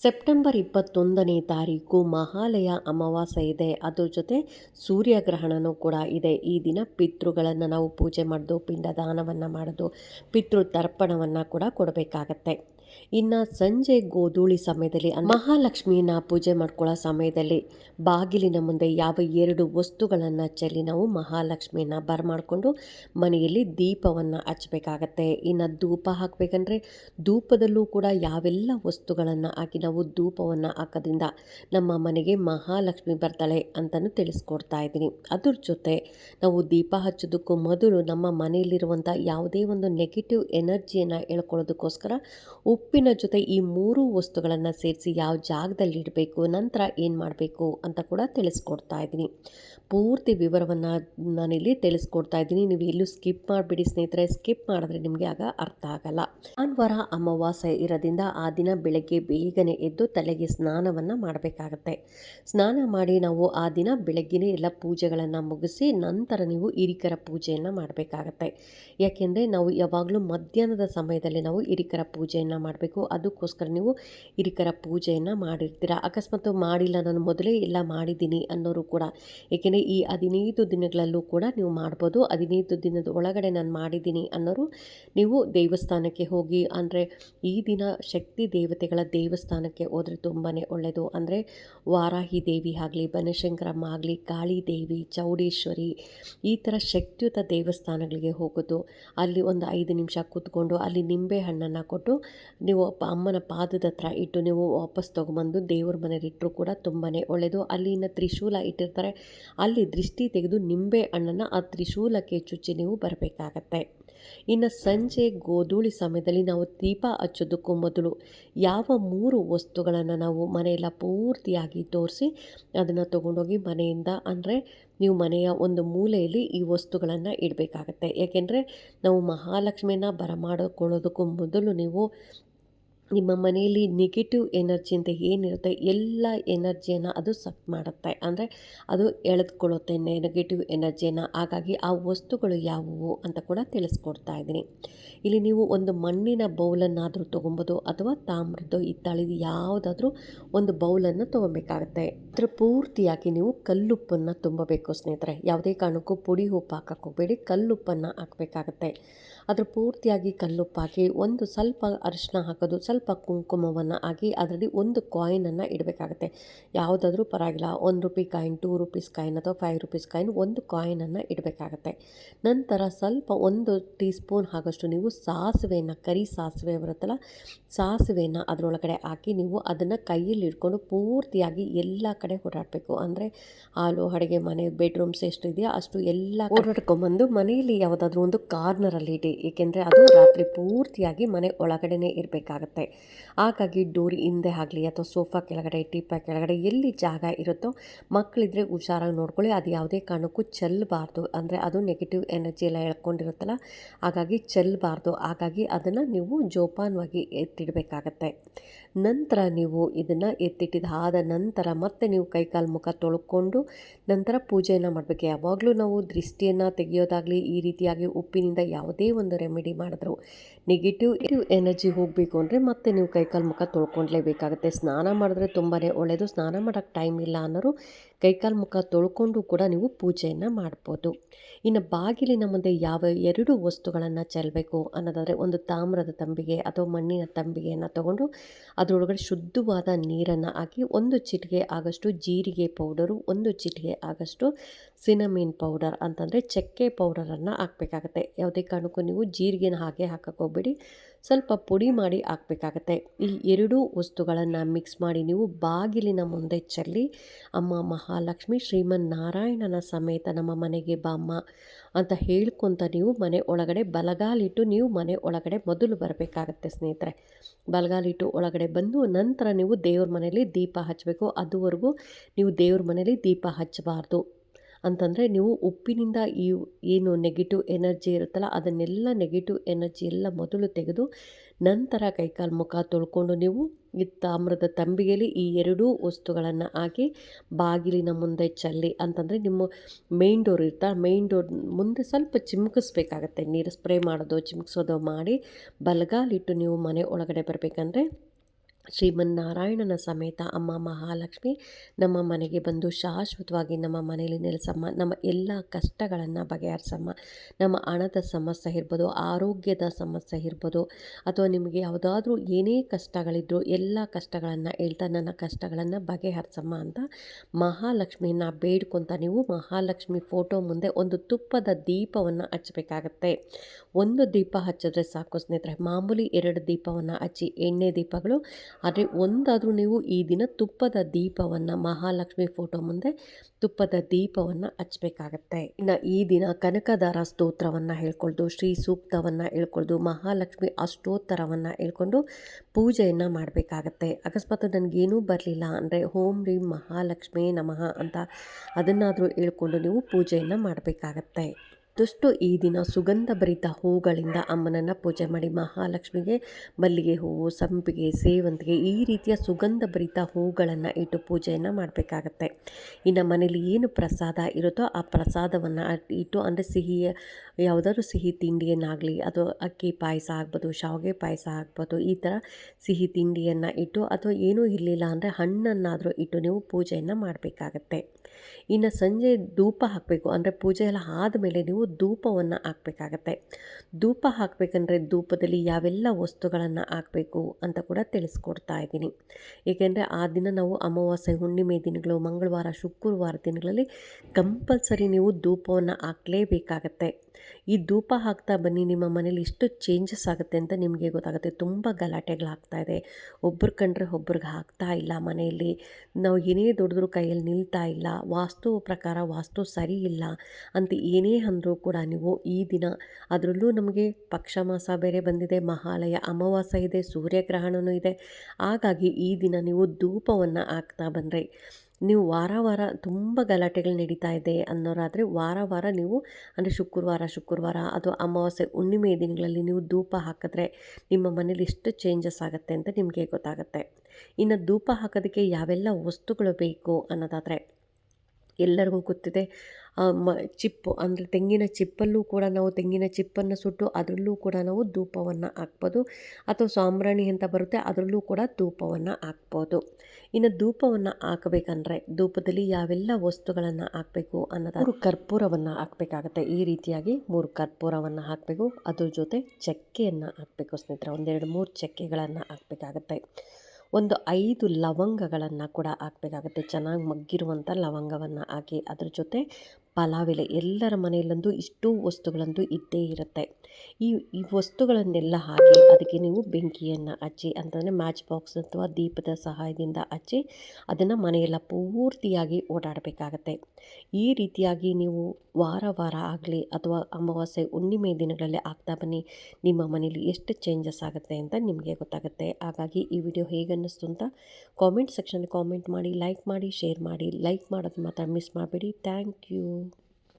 September ಇಪ್ಪತ್ತೊಂದನೇ ತಾರೀಕು ಮಹಾಲಯ ಅಮಾವಾಸ್ಯೆ ಇದೆ. ಅದರ ಜೊತೆ ಸೂರ್ಯಗ್ರಹಣನೂ ಕೂಡ ಇದೆ. ಈ ದಿನ ಪಿತೃಗಳನ್ನು ನಾವು ಪೂಜೆ ಮಾಡೋದು, ಪಿಂಡದಾನವನ್ನು ಮಾಡೋದು ಪಿತೃ ತರ್ಪಣವನ್ನು ಕೂಡ ಕೊಡಬೇಕಾಗತ್ತೆ. ಇನ್ನು ಸಂಜೆ ಗೋಧೂಳಿ ಸಮಯದಲ್ಲಿ ಮಹಾಲಕ್ಷ್ಮಿಯನ್ನ ಪೂಜೆ ಮಾಡ್ಕೊಳ್ಳೋ ಸಮಯದಲ್ಲಿ ಬಾಗಿಲಿನ ಮುಂದೆ ಯಾವ ಎರಡು ವಸ್ತುಗಳನ್ನು ಚೆಲ್ಲಿ ನಾವು ಮಹಾಲಕ್ಷ್ಮಿಯನ್ನು ಬರಮಾಡಿಕೊಂಡು ಮನೆಯಲ್ಲಿ ದೀಪವನ್ನು ಹಚ್ಚಬೇಕಾಗತ್ತೆ. ಇನ್ನು ಧೂಪ ಹಾಕಬೇಕಂದ್ರೆ ಧೂಪದಲ್ಲೂ ಕೂಡ ಯಾವೆಲ್ಲ ವಸ್ತುಗಳನ್ನು ಹಾಕಿ ಧೂಪವನ್ನು ಹಾಕೋದ್ರಿಂದ ನಮ್ಮ ಮನೆಗೆ ಮಹಾಲಕ್ಷ್ಮಿ ಬರ್ತಾಳೆ ಅಂತಲೂ ತಿಳಿಸ್ಕೊಡ್ತಾ ಇದ್ದೀನಿ. ಅದ್ರ ಜೊತೆ ನಾವು ದೀಪ ಹಚ್ಚೋದಕ್ಕೂ ಮೊದಲು ನಮ್ಮ ಮನೆಯಲ್ಲಿರುವಂಥ ಯಾವುದೇ ಒಂದು ನೆಗೆಟಿವ್ ಎನರ್ಜಿಯನ್ನು ಹೇಳ್ಕೊಳ್ಳೋದಕ್ಕೋಸ್ಕರ ಉಪ್ಪಿನ ಜೊತೆ ಈ ಮೂರು ವಸ್ತುಗಳನ್ನು ಸೇರಿಸಿ ಯಾವ ಜಾಗದಲ್ಲಿ ಇಡಬೇಕು, ನಂತರ ಏನು ಮಾಡಬೇಕು ಅಂತ ಕೂಡ ತಿಳಿಸ್ಕೊಡ್ತಾ ಇದ್ದೀನಿ. ಪೂರ್ತಿ ವಿವರವನ್ನು ನಾನಿಲ್ಲಿ ತಿಳಿಸ್ಕೊಡ್ತಾ ಇದ್ದೀನಿ. ನೀವು ಎಲ್ಲೂ ಸ್ಕಿಪ್ ಮಾಡಿಬಿಡಿ ಸ್ನೇಹಿತರೆ. ಸ್ಕಿಪ್ ಮಾಡಿದ್ರೆ ನಿಮಗೆ ಆಗ ಅರ್ಥ ಆಗಲ್ಲ. ಭಾನುವಾರ ಅಮಾವಾಸ್ಯೆ ಇರೋದ್ರಿಂದ ಆ ದಿನ ಬೆಳಗ್ಗೆ ಬೇಗನೆ ಎದ್ದು ತಲೆಗೆ ಸ್ನಾನವನ್ನು ಮಾಡಬೇಕಾಗತ್ತೆ. ಸ್ನಾನ ಮಾಡಿ ನಾವು ಆ ದಿನ ಬೆಳಗ್ಗೆನೇ ಎಲ್ಲ ಪೂಜೆಗಳನ್ನು ಮುಗಿಸಿ ನಂತರ ನೀವು ಹಿರಿಕರ ಪೂಜೆಯನ್ನು ಮಾಡಬೇಕಾಗತ್ತೆ. ಯಾಕೆಂದರೆ ನಾವು ಯಾವಾಗಲೂ ಮಧ್ಯಾಹ್ನದ ಸಮಯದಲ್ಲಿ ನಾವು ಹಿರಿಕರ ಪೂಜೆಯನ್ನು ಮಾಡಬೇಕು. ಅದಕ್ಕೋಸ್ಕರ ನೀವು ಹಿರಿಕರ ಪೂಜೆಯನ್ನು ಮಾಡಿರ್ತೀರ. ಅಕಸ್ಮಾತ್ ಮಾಡಿಲ್ಲ, ನಾನು ಮೊದಲೇ ಎಲ್ಲ ಮಾಡಿದ್ದೀನಿ ಅನ್ನೋರು ಕೂಡ, ಏಕೆಂದರೆ ಈ ಹದಿನೈದು ದಿನಗಳಲ್ಲೂ ಕೂಡ ನೀವು ಮಾಡ್ಬೋದು. ಹದಿನೈದು ದಿನದ ಒಳಗಡೆ ನಾನು ಮಾಡಿದ್ದೀನಿ ಅನ್ನೋರು ನೀವು ದೇವಸ್ಥಾನಕ್ಕೆ ಹೋಗಿ, ಅಂದರೆ ಈ ದಿನ ಶಕ್ತಿ ದೇವತೆಗಳ ದೇವಸ್ಥಾನಕ್ಕೆ ಹೋದರೆ ತುಂಬಾ ಒಳ್ಳೆಯದು ಅಂದರೆ ವಾರಾಹಿ ದೇವಿ ಆಗಲಿ, ಬನಶಂಕರಮ್ಮ ಆಗಲಿ ಕಾಳಿ ದೇವಿ ಚೌಡೇಶ್ವರಿ ಈ ಥರ ಶಕ್ತಿಯುತ ದೇವಸ್ಥಾನಗಳಿಗೆ ಹೋಗೋದು. ಅಲ್ಲಿ ಒಂದು ಐದು ನಿಮಿಷ ಕೂತ್ಕೊಂಡು ಅಲ್ಲಿ ನಿಂಬೆ ಹಣ್ಣನ್ನು ಕೊಟ್ಟು ನೀವು ಅಮ್ಮನ ಪಾದದ ಹತ್ರ ಇಟ್ಟು ನೀವು ವಾಪಸ್ ತೊಗೊಂಬಂದು ದೇವ್ರ ಮನೇಲಿ ಇಟ್ಟರು ಕೂಡ ತುಂಬಾ ಒಳ್ಳೆಯದು ಅಲ್ಲಿನ ತ್ರಿಶೂಲ ಇಟ್ಟಿರ್ತಾರೆ. ಅಲ್ಲಿ ದೃಷ್ಟಿ ತೆಗೆದು ನಿಂಬೆ ಹಣ್ಣನ್ನು ಆ ತ್ರಿಶೂಲಕ್ಕೆ ಚುಚ್ಚಿ ನೀವು ಬರಬೇಕಾಗತ್ತೆ. ಇನ್ನು ಸಂಜೆ ಗೋಧೂಳಿ ಸಮಯದಲ್ಲಿ ನಾವು ದೀಪ ಹಚ್ಚೋದಕ್ಕೂ ಮೊದಲು ಯಾವ ಮೂರು ವಸ್ತುಗಳನ್ನು ನಾವು ಮನೆಯೆಲ್ಲ ಪೂರ್ತಿಯಾಗಿ ತೋರಿಸಿ ಅದನ್ನು ತೊಗೊಂಡೋಗಿ ಮನೆಯಿಂದ ಅಂದರೆ ನೀವು ಮನೆಯ ಒಂದು ಮೂಲೆಯಲ್ಲಿ ಈ ವಸ್ತುಗಳನ್ನು ಇಡಬೇಕಾಗತ್ತೆ. ಯಾಕೆಂದರೆ ನಾವು ಮಹಾಲಕ್ಷ್ಮಿಯನ್ನು ಬರಮಾಡಿಕೊಳ್ಳೋದಕ್ಕೂ ಮೊದಲು ನೀವು ನಿಮ್ಮ ಮನೆಯಲ್ಲಿ ನೆಗೆಟಿವ್ ಎನರ್ಜಿ ಅಂತ ಏನಿರುತ್ತೆ, ಎಲ್ಲ ಎನರ್ಜಿಯನ್ನು ಅದು ಸಕ್ ಮಾಡುತ್ತೆ. ಅಂದರೆ ಅದು ಎಳೆದುಕೊಳ್ಳುತ್ತೆ ನೆಗೆಟಿವ್ ಎನರ್ಜಿಯನ್ನು ಹಾಗಾಗಿ ಆ ವಸ್ತುಗಳು ಯಾವುವು ಅಂತ ಕೂಡ ತಿಳಿಸ್ಕೊಡ್ತಾ ಇದ್ದೀನಿ. ಇಲ್ಲಿ ನೀವು ಒಂದು ಮಣ್ಣಿನ ಬೌಲನ್ನಾದರೂ ತೊಗೊಬೋದು, ಅಥವಾ ತಾಮ್ರದ್ದು ಹಿತ್ತಾಳಿದು ಯಾವುದಾದ್ರೂ ಒಂದು ಬೌಲನ್ನು ತೊಗೊಬೇಕಾಗತ್ತೆ. ಅದರ ಪೂರ್ತಿಯಾಗಿ ನೀವು ಕಲ್ಲುಪ್ಪನ್ನು ತುಂಬಬೇಕು ಸ್ನೇಹಿತರೆ. ಯಾವುದೇ ಕಾರಣಕ್ಕೂ ಪುಡಿ ಉಪ್ಪು ಹಾಕಕ್ಕೆ ಹೋಗಬೇಡಿ, ಕಲ್ಲುಪ್ಪನ್ನು ಹಾಕಬೇಕಾಗತ್ತೆ. ಅದ್ರ ಪೂರ್ತಿಯಾಗಿ ಕಲ್ಲುಪ್ಪಾಕಿ ಒಂದು ಸ್ವಲ್ಪ ಅರಿಶಿನ ಹಾಕೋದು, ಸ್ವಲ್ಪ ಕುಂಕುಮವನ್ನು ಹಾಕಿ ಅದರಲ್ಲಿ ಒಂದು ಕಾಯಿನನ್ನು ಇಡಬೇಕಾಗತ್ತೆ. ಯಾವುದಾದ್ರೂ ಪರವಾಗಿಲ್ಲ, ಒಂದು rupee coin two rupees coin ಅಥವಾ ಫೈವ್ ರುಪೀಸ್ ಕಾಯಿನ್ ಒಂದು ಕಾಯಿನನ್ನು ಇಡಬೇಕಾಗತ್ತೆ. ನಂತರ ಸ್ವಲ್ಪ ಒಂದು ಟೀ ಸ್ಪೂನ್ ಆಗೋಷ್ಟು ನೀವು ಸಾಸಿವೆಯನ್ನು, ಕರಿ ಸಾಸಿವೆ ಬರುತ್ತಲ್ಲ, ಸಾಸಿವೆಯನ್ನು ಅದರೊಳಗಡೆ ಹಾಕಿ ನೀವು ಅದನ್ನು ಕೈಯಲ್ಲಿ ಇಟ್ಕೊಂಡು ಪೂರ್ತಿಯಾಗಿ ಎಲ್ಲ ಕಡೆ ಓಡಾಡಬೇಕು. ಅಂದರೆ ಹಾಲು, ಅಡುಗೆ ಮನೆ ಬೆಡ್ರೂಮ್ಸ್ ಎಷ್ಟು ಇದೆಯೋ ಅಷ್ಟು ಎಲ್ಲ ಓಡಾಡ್ಕೊಂಬಂದು ಮನೆಯಲ್ಲಿ ಯಾವುದಾದ್ರೂ ಒಂದು ಕಾರ್ನರಲ್ಲಿ ಇಡಿ. ಏಕೆಂದರೆ ಅದು ರಾತ್ರಿ ಪೂರ್ತಿಯಾಗಿ ಮನೆ ಒಳಗಡೆನೇ ಇರಬೇಕಾಗತ್ತೆ. ಹಾಗಾಗಿ ಡೋರಿ ಹಿಂದೆ ಆಗಲಿ ಅಥವಾ ಸೋಫಾ ಕೆಳಗಡೆ, ಟೀಪ ಕೆಳಗಡೆ ಎಲ್ಲಿ ಜಾಗ ಇರುತ್ತೋ, ಮಕ್ಕಳಿದ್ರೆ ಹುಷಾರಾಗಿ ನೋಡ್ಕೊಳ್ಳಿ. ಅದು ಯಾವುದೇ ಕಾರಣಕ್ಕೂ ಚೆಲ್ಲಬಾರ್ದು. ಅಂದರೆ ಅದು ನೆಗೆಟಿವ್ ಎನರ್ಜಿ ಎಲ್ಲ ಎಳ್ಕೊಂಡಿರುತ್ತಲ್ಲ, ಹಾಗಾಗಿ ಚೆಲ್ಲಬಾರ್ದು. ಹಾಗಾಗಿ ಅದನ್ನು ನೀವು ಜೋಪಾನವಾಗಿ ಎತ್ತಿಡಬೇಕಾಗತ್ತೆ. ನಂತರ ನೀವು ಇದನ್ನು ಎತ್ತಿಟ್ಟಿದಾದ ನಂತರ ಮತ್ತೆ ನೀವು ಕೈಕಾಲು ಮುಖ ತೊಳ್ಕೊಂಡು ನಂತರ ಪೂಜೆಯನ್ನು ಮಾಡಬೇಕು. ಯಾವಾಗಲೂ ನಾವು ದೃಷ್ಟಿಯನ್ನು ತೆಗೆಯೋದಾಗಲಿ ಈ ರೀತಿಯಾಗಿ ಉಪ್ಪಿನಿಂದ ಯಾವುದೇ ಒಂದು ರೆಮಿಡಿ ಮಾಡಿದ್ರು. ನೆಗೆಟಿವ್ ಎನರ್ಜಿ ಹೋಗಬೇಕು ಅಂದರೆ ಮತ್ತೆ ನೀವು ಕೈಕಾಲು ಮುಖ ತೊಳ್ಕೊಳ್ಲೇಬೇಕಾಗುತ್ತೆ ಸ್ನಾನ ಮಾಡಿದ್ರೆ ತುಂಬಾ ಒಳ್ಳೆಯದು ಸ್ನಾನ ಮಾಡೋಕ್ಕೆ ಟೈಮ್ ಇಲ್ಲ ಅನ್ನೋರು ಕೈಕಾಲು ಮುಖ ತೊಳ್ಕೊಂಡು ಕೂಡ ನೀವು ಪೂಜೆಯನ್ನು ಮಾಡ್ಬೋದು. ಇನ್ನು ಬಾಗಿಲಿನ ಮುಂದೆ ಯಾವ ಎರಡು ವಸ್ತುಗಳನ್ನು ಚೆಲ್ಲಬೇಕು ಅನ್ನೋದಾದರೆ ಒಂದು ತಾಮ್ರದ ತಂಬಿಗೆ ಅಥವಾ ಮಣ್ಣಿನ ತಂಬಿಗೆಯನ್ನು ತಗೊಂಡು ಅದರೊಳಗಡೆ ಶುದ್ಧವಾದ ನೀರನ್ನು ಹಾಕಿ ಒಂದು ಚಿಟಿಗೆ ಆಗಷ್ಟು ಜೀರಿಗೆ ಪೌಡರು, ಒಂದು ಚಿಟಿಗೆ ಆಗಷ್ಟು ಸಿನಮಿನ್ ಪೌಡರ್ ಅಂತಂದರೆ ಚಕ್ಕೆ ಪೌಡರನ್ನು ಹಾಕಬೇಕಾಗತ್ತೆ. ಯಾವುದೇ ಕಾರಣಕ್ಕೂ ನೀವು ಜೀರಿಗೆನ ಹಾಗೆ ಹಾಕಕ್ಕೆ ಹೋಗ್ಬೇಡಿ. ಸ್ವಲ್ಪ ಪುಡಿ ಮಾಡಿ ಹಾಕಬೇಕಾಗತ್ತೆ. ಈ ಎರಡೂ ವಸ್ತುಗಳನ್ನು ಮಿಕ್ಸ್ ಮಾಡಿ ನೀವು ಬಾಗಿಲಿನ ಮುಂದೆ ಚೆಲ್ಲಿ, ಅಮ್ಮ ಮಹಾಲಕ್ಷ್ಮಿ ಶ್ರೀಮನ್ ನಾರಾಯಣನ ಸಮೇತ ನಮ್ಮ ಮನೆಗೆ ಬಾಮ್ಮ ಅಂತ ಹೇಳ್ಕೊತ ನೀವು ಮನೆ ಒಳಗಡೆ ಬಲಗಾಲಿಟ್ಟು ನೀವು ಮನೆ ಒಳಗಡೆ ಮೊದಲು ಬರಬೇಕಾಗತ್ತೆ ಸ್ನೇಹಿತರೆ. ಬಲಗಾಲಿಟ್ಟು ಒಳಗಡೆ ಬಂದು ನಂತರ ನೀವು ದೇವ್ರ ಮನೆಯಲ್ಲಿ ದೀಪ ಹಚ್ಚಬೇಕು. ಅದುವರೆಗೂ ನೀವು ದೇವ್ರ ಮನೆಯಲ್ಲಿ ದೀಪ ಹಚ್ಚಬಾರ್ದು. ಅಂತಂದರೆ ನೀವು ಉಪ್ಪಿನಿಂದ ಈ ಏನು ನೆಗೆಟಿವ್ ಎನರ್ಜಿ ಇರುತ್ತಲ್ಲ, ಅದನ್ನೆಲ್ಲ ನೆಗೆಟಿವ್ ಎನರ್ಜಿ ಎಲ್ಲ ಮೊದಲು ತೆಗೆದು ನಂತರ ಕೈಕಾಲು ಮುಖ ತೊಳ್ಕೊಂಡು ನೀವು ಈ ತಾಮ್ರದ ತಂಬಿಗೆಯಲ್ಲಿ ಈ ಎರಡೂ ವಸ್ತುಗಳನ್ನು ಹಾಕಿ ಬಾಗಿಲಿನ ಮುಂದೆ ಚಲ್ಲಿ ಅಂತಂದರೆ ನಿಮ್ಮ ಮೇನ್ ಡೋರ್ ಇರ್ತಾ ಮೈನ್ ಡೋರ್ ಮುಂದೆ ಸ್ವಲ್ಪ ಚಿಮುಕಿಸ್ಬೇಕಾಗತ್ತೆ. ನೀರು ಸ್ಪ್ರೇ ಮಾಡೋದು, ಚಿಮುಕಿಸೋದು ಮಾಡಿ ಬಲಗಾಲಿಟ್ಟು ನೀವು ಮನೆ ಒಳಗಡೆ ಬರಬೇಕಂದ್ರೆ ಶ್ರೀಮನ್ನಾರಾಯಣನ ಸಮೇತ ಅಮ್ಮ ಮಹಾಲಕ್ಷ್ಮಿ ನಮ್ಮ ಮನೆಗೆ ಬಂದು ಶಾಶ್ವತವಾಗಿ ನಮ್ಮ ಮನೆಯಲ್ಲಿ ನೆಲೆಸಮ್ಮ, ನಮ್ಮ ಎಲ್ಲ ಕಷ್ಟಗಳನ್ನು ಬಗೆಹರಿಸಮ್ಮ. ನಮ್ಮ ಹಣದ ಸಮಸ್ಯೆ ಇರ್ಬೋದು, ಆರೋಗ್ಯದ ಸಮಸ್ಯೆ ಇರ್ಬೋದು, ಅಥವಾ ನಿಮಗೆ ಯಾವುದಾದ್ರೂ ಏನೇ ಕಷ್ಟಗಳಿದ್ದರೂ ಎಲ್ಲ ಕಷ್ಟಗಳನ್ನು ಹೇಳ್ತಾ, ನನ್ನ ಕಷ್ಟಗಳನ್ನು ಬಗೆಹರಿಸಮ್ಮ ಅಂತ ಮಹಾಲಕ್ಷ್ಮಿಯನ್ನು ಬೇಡ್ಕೊತ ನೀವು ಮಹಾಲಕ್ಷ್ಮಿ ಫೋಟೋ ಮುಂದೆ ಒಂದು ತುಪ್ಪದ ದೀಪವನ್ನು ಹಚ್ಚಬೇಕಾಗತ್ತೆ. ಒಂದು ದೀಪ ಹಚ್ಚಿದ್ರೆ ಸಾಕು ಸ್ನೇಹಿತರೆ, ಮಾಮೂಲಿ ಎರಡು ದೀಪವನ್ನು ಹಚ್ಚಿ ಎಣ್ಣೆ ದೀಪಗಳು ಆದರೆ ಒಂದಾದರೂ ನೀವು ಈ ದಿನ ತುಪ್ಪದ ದೀಪವನ್ನು ಮಹಾಲಕ್ಷ್ಮಿ ಫೋಟೋ ಮುಂದೆ ತುಪ್ಪದ ದೀಪವನ್ನು ಹಚ್ಚಬೇಕಾಗತ್ತೆ ಇನ್ನು ಈ ದಿನ ಕನಕದಾರ ಸ್ತೋತ್ರವನ್ನು ಹೇಳ್ಕೊಳ್ದು, ಶ್ರೀ ಸೂಕ್ತವನ್ನು ಹೇಳ್ಕೊಳ್ದು, ಮಹಾಲಕ್ಷ್ಮಿ ಅಷ್ಟೋತ್ತರವನ್ನು ಹೇಳ್ಕೊಂಡು ಪೂಜೆಯನ್ನು ಮಾಡಬೇಕಾಗತ್ತೆ. ಅಕಸ್ಮಾತ್ ನನಗೇನೂ ಬರಲಿಲ್ಲ ಅಂದರೆ ಓಂ ರೀಂ ಮಹಾಲಕ್ಷ್ಮಿ ನಮಃ ಅಂತ ಅದನ್ನಾದರೂ ಹೇಳ್ಕೊಂಡು ನೀವು ಪೂಜೆಯನ್ನು ಮಾಡಬೇಕಾಗತ್ತೆ. ಆದಷ್ಟು ಈ ದಿನ ಸುಗಂಧ ಭರಿತ ಹೂಗಳಿಂದ ಅಮ್ಮನನ್ನು ಪೂಜೆ ಮಾಡಿ ಮಹಾಲಕ್ಷ್ಮಿಗೆ, ಮಲ್ಲಿಗೆ ಹೂವು, ಸಂಪಿಗೆ, ಸೇವಂತಿಗೆ ಈ ರೀತಿಯ ಸುಗಂಧ ಭರಿತ ಹೂಗಳನ್ನು ಇಟ್ಟು ಪೂಜೆಯನ್ನು ಮಾಡಬೇಕಾಗತ್ತೆ. ಇನ್ನು ಮನೇಲಿ ಏನು ಪ್ರಸಾದ ಇರುತ್ತೋ ಆ ಪ್ರಸಾದವನ್ನು ಇಟ್ಟು ಅಂದರೆ ಸಿಹಿಯ ಯಾವುದಾದ್ರೂ ಸಿಹಿ ತಿಂಡಿಯನ್ನಾಗಲಿ ಅಥವಾ ಅಕ್ಕಿ ಪಾಯಸ ಆಗ್ಬೋದು, ಶಾವಿಗೆ ಪಾಯಸ ಆಗ್ಬೋದು, ಈ ಥರ ಸಿಹಿ ತಿಂಡಿಯನ್ನು ಇಟ್ಟು ಅಥವಾ ಏನೂ ಇರಲಿಲ್ಲ ಅಂದರೆ ಹಣ್ಣನ್ನಾದರೂ ಇಟ್ಟು ನೀವು ಪೂಜೆಯನ್ನು ಮಾಡಬೇಕಾಗತ್ತೆ. ಇನ್ನು ಸಂಜೆ ಧೂಪ ಹಾಕಬೇಕು ಅಂದರೆ ಪೂಜೆ ಎಲ್ಲ ಆದಮೇಲೆ ನೀವು ಧೂಪವನ್ನು ಹಾಕಬೇಕಾಗತ್ತೆ. ಧೂಪ ಹಾಕಬೇಕಂದ್ರೆ ಧೂಪದಲ್ಲಿ ಯಾವೆಲ್ಲ ವಸ್ತುಗಳನ್ನು ಹಾಕಬೇಕು ಅಂತ ಕೂಡ ತಿಳಿಸ್ಕೊಡ್ತಾ ಇದ್ದೀನಿ. ಏಕೆಂದರೆ ಆ ದಿನ ನಾವು ಅಮಾವಾಸ್ಯೆ, ಹುಣ್ಣಿಮೆ ದಿನಗಳು, ಮಂಗಳವಾರ, ಶುಕ್ರವಾರ ದಿನಗಳಲ್ಲಿ ಕಂಪಲ್ಸರಿ ನೀವು ಧೂಪವನ್ನು ಹಾಕಲೇಬೇಕಾಗತ್ತೆ. ಈ ಧೂಪ ಹಾಕ್ತಾ ಬನ್ನಿ, ನಿಮ್ಮ ಮನೇಲಿ ಎಷ್ಟು ಚೇಂಜಸ್ ಆಗುತ್ತೆ ಅಂತ ನಿಮಗೆ ಗೊತ್ತಾಗುತ್ತೆ. ತುಂಬ ಗಲಾಟೆಗಳಾಗ್ತಾ ಇದೆ. ಒಬ್ರು ಕಂಡ್ರೆ ಒಬ್ರಿಗೆ ಹಾಕ್ತಾ ಇಲ್ಲ ಮನೆಯಲ್ಲಿ. ನಾವು ಏನೇ ದೊಡ್ಡದ್ರು ಕೈಯಲ್ಲಿ ನಿಲ್ತಾ ಇಲ್ಲ. ವಾಸ್ತು ಪ್ರಕಾರ ವಾಸ್ತು ಸರಿ ಇಲ್ಲ ಅಂತ ಏನೇ ಅಂದರೂ ಕೂಡ ನೀವು ಈ ದಿನ ಅದರಲ್ಲೂ ನಮಗೆ ಪಕ್ಷ ಮಾಸ ಬೇರೆ ಬಂದಿದೆ, ಮಹಾಲಯ ಅಮಾವಾಸ ಇದೆ ಸೂರ್ಯಗ್ರಹಣವೂ ಇದೆ. ಹಾಗಾಗಿ ಈ ದಿನ ನೀವು ಧೂಪವನ್ನು ಹಾಕ್ತಾ ಬಂದರೆ ನೀವು ವಾರ ವಾರ ತುಂಬ ಗಲಾಟೆಗಳು ನಡೀತಾ ಇದೆ ಅನ್ನೋರಾದರೆ ವಾರ ವಾರ ನೀವು ಅಂದರೆ ಶುಕ್ರವಾರ ಶುಕ್ರವಾರ ಅಥವಾ ಅಮಾವಾಸ್ಯೆ, ಹುಣ್ಣಿಮೆ ದಿನಗಳಲ್ಲಿ ನೀವು ಧೂಪ ಹಾಕಿದ್ರೆ ನಿಮ್ಮ ಮನೇಲಿ ಎಷ್ಟು ಚೇಂಜಸ್ ಆಗುತ್ತೆ ಅಂತ ನಿಮಗೆ ಗೊತ್ತಾಗುತ್ತೆ. ಇನ್ನು ಧೂಪ ಹಾಕೋದಕ್ಕೆ ಯಾವೆಲ್ಲ ವಸ್ತುಗಳು ಬೇಕು ಅನ್ನೋದಾದರೆ ಎಲ್ಲರಿಗೂ ಗೊತ್ತಿದೆ. ಮ, ಚಿಪ್ಪು ಅಂದರೆ ತೆಂಗಿನ ಚಿಪ್ಪಲ್ಲೂ ಕೂಡ ನಾವು ತೆಂಗಿನ ಚಿಪ್ಪನ್ನು ಸುಟ್ಟು ಅದರಲ್ಲೂ ಕೂಡ ನಾವು ಧೂಪವನ್ನು ಹಾಕ್ಬೋದು. ಅಥವಾ ಸಾಂಬ್ರಾಣಿ ಅಂತ ಬರುತ್ತೆ, ಅದರಲ್ಲೂ ಕೂಡ ಧೂಪವನ್ನು ಹಾಕ್ಬೋದು. ಇನ್ನು ಧೂಪವನ್ನು ಹಾಕಬೇಕಂದ್ರೆ ಧೂಪದಲ್ಲಿ ಯಾವೆಲ್ಲ ವಸ್ತುಗಳನ್ನು ಹಾಕಬೇಕು ಅನ್ನೋದು ಮೂರು ಕರ್ಪೂರವನ್ನು ಹಾಕಬೇಕಾಗತ್ತೆ. ಈ ರೀತಿಯಾಗಿ ಮೂರು ಕರ್ಪೂರವನ್ನು ಹಾಕಬೇಕು. ಅದ್ರ ಜೊತೆ ಚಕ್ಕೆಯನ್ನು ಹಾಕಬೇಕು ಸ್ನೇಹಿತರೆ. ಒಂದೆರಡು ಮೂರು ಚಕ್ಕೆಗಳನ್ನು ಹಾಕಬೇಕಾಗತ್ತೆ. ಒಂದು ಐದು ಲವಂಗಗಳನ್ನು ಕೂಡ ಹಾಕ್ಬೇಕಾಗುತ್ತೆ. ಚೆನ್ನಾಗಿ ಮಗ್ಗಿರುವಂಥ ಲವಂಗವನ್ನು ಹಾಕಿ ಅದ್ರ ಜೊತೆ ಪಲಾವ್ ಎಲ್ಲರ ಮನೆಯಲ್ಲಂತೂ ಇಷ್ಟು ವಸ್ತುಗಳಂತೂ ಇದ್ದೇ ಇರುತ್ತೆ. ಈ ಈ ವಸ್ತುಗಳನ್ನೆಲ್ಲ ಹಾಕಿ ಅದಕ್ಕೆ ನೀವು ಬೆಂಕಿಯನ್ನು ಹಚ್ಚಿ ಅಂತಂದರೆ ಮ್ಯಾಚ್ ಬಾಕ್ಸ್ ಅಥವಾ ದೀಪದ ಸಹಾಯದಿಂದ ಹಚ್ಚಿ ಅದನ್ನು ಮನೆಯೆಲ್ಲ ಪೂರ್ತಿಯಾಗಿ ಓಡಾಡಬೇಕಾಗತ್ತೆ. ಈ ರೀತಿಯಾಗಿ ನೀವು ವಾರ ವಾರ ಆಗಲಿ ಅಥವಾ ಅಮಾವಾಸ್ಯೆ, ಹುಣ್ಣಿಮೆ ದಿನಗಳಲ್ಲಿ ಆಗ್ತಾ ಬನ್ನಿ, ನಿಮ್ಮ ಮನೆಯಲ್ಲಿ ಎಷ್ಟು ಚೇಂಜಸ್ ಆಗುತ್ತೆ ಅಂತ ನಿಮಗೆ ಗೊತ್ತಾಗುತ್ತೆ. ಹಾಗಾಗಿ ಈ ವಿಡಿಯೋ ಹೇಗೆ ಅನ್ನಿಸ್ತು ಅಂತ ಕಾಮೆಂಟ್ ಸೆಕ್ಷನಲ್ಲಿ ಕಾಮೆಂಟ್ ಮಾಡಿ ಲೈಕ್ ಮಾಡಿ ಶೇರ್ ಮಾಡಿ ಲೈಕ್ ಮಾಡೋದು ಮಾತ್ರ ಮಿಸ್ ಮಾಡಬೇಡಿ. Thank you